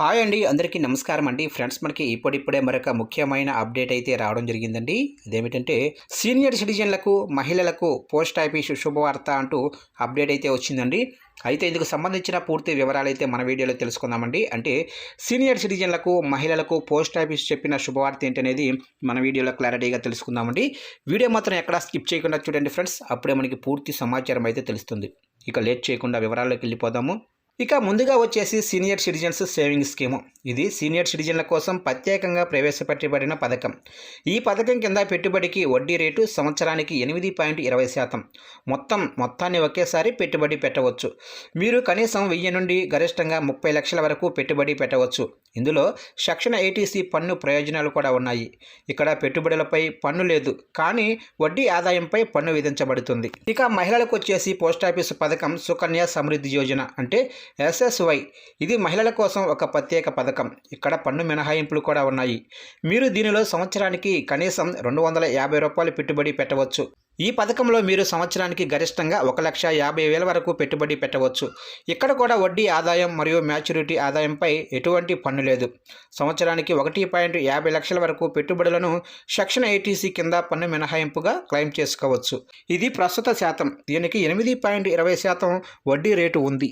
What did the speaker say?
Hi అండి అందరికీ నమస్కారం అండి. ఫ్రెండ్స్ మనకి ఇప్పుడిప్పుడే మరొక ముఖ్యమైన అప్డేట్ అయితే రావడం జరిగిందండి. అదేమిటంటే సీనియర్ సిటిజన్లకు మహిళలకు పోస్ట్ ఆఫీస్ శుభవార్త అంటూ అప్డేట్ అయితే వచ్చిందండి. అయితే ఇందుకు సంబంధించిన పూర్తి వివరాలు అయితే మన వీడియోలో తెలుసుకుందామండి. అంటే సీనియర్ సిటిజన్లకు మహిళలకు పోస్ట్ ఆఫీస్ చెప్పిన శుభవార్త ఏంటనేది మన వీడియోలో క్లారిటీగా తెలుసుకుందామండి. వీడియో మాత్రం ఎక్కడా స్కిప్ చేయకుండా చూడండి ఫ్రెండ్స్. అప్పుడే మనకి పూర్తి సమాచారం అయితే తెలుస్తుంది. ఇక లేట్ చేయకుండా వివరాల్లోకి వెళ్ళిపోదాము. ఇక ముందుగా వచ్చేసి సీనియర్ సిటిజన్స్ సేవింగ్ స్కీము. ఇది సీనియర్ సిటిజన్ల కోసం ప్రత్యేకంగా ప్రవేశపెట్టబడిన పథకం. ఈ పథకం కింద పెట్టుబడికి వడ్డీ రేటు సంవత్సరానికి ఎనిమిది పాయింట్ ఇరవై శాతం. మొత్తం మొత్తాన్ని ఒకేసారి పెట్టుబడి పెట్టవచ్చు. మీరు కనీసం వెయ్యి నుండి గరిష్టంగా ముప్పై లక్షల వరకు పెట్టుబడి పెట్టవచ్చు. ఇందులో సెక్షన్ ఏటీసీ పన్ను ప్రయోజనాలు కూడా ఉన్నాయి. ఇక్కడ పెట్టుబడులపై పన్ను లేదు కానీ వడ్డీ ఆదాయంపై పన్ను విధించబడుతుంది. ఇక మహిళలకు వచ్చేసి పోస్టాఫీసు పథకం సుకన్య సమృద్ధి యోజన అంటే ఎస్ఎస్వై ఇది మహిళల కోసం ఒక ప్రత్యేక పథకం. ఇక్కడ పన్ను మినహాయింపులు కూడా ఉన్నాయి. మీరు దీనిలో సంవత్సరానికి కనీసం రెండు వందల యాభై రూపాయలు పెట్టుబడి పెట్టవచ్చు. ఈ పథకంలో మీరు సంవత్సరానికి గరిష్టంగా ఒక లక్ష యాభై వేల వరకు పెట్టుబడి పెట్టవచ్చు. ఇక్కడ కూడా వడ్డీ ఆదాయం మరియు మ్యాచ్యూరిటీ ఆదాయంపై ఎటువంటి పన్ను లేదు. సంవత్సరానికి ఒకటి పాయింట్ యాభై లక్షల వరకు పెట్టుబడులను సెక్షన్ ఐటీసీ కింద పన్ను మినహాయింపుగా క్లెయిమ్ చేసుకోవచ్చు. ఇది ప్రస్తుత శాతం. దీనికి ఎనిమిది పాయింట్ ఇరవై శాతం వడ్డీ రేటు ఉంది.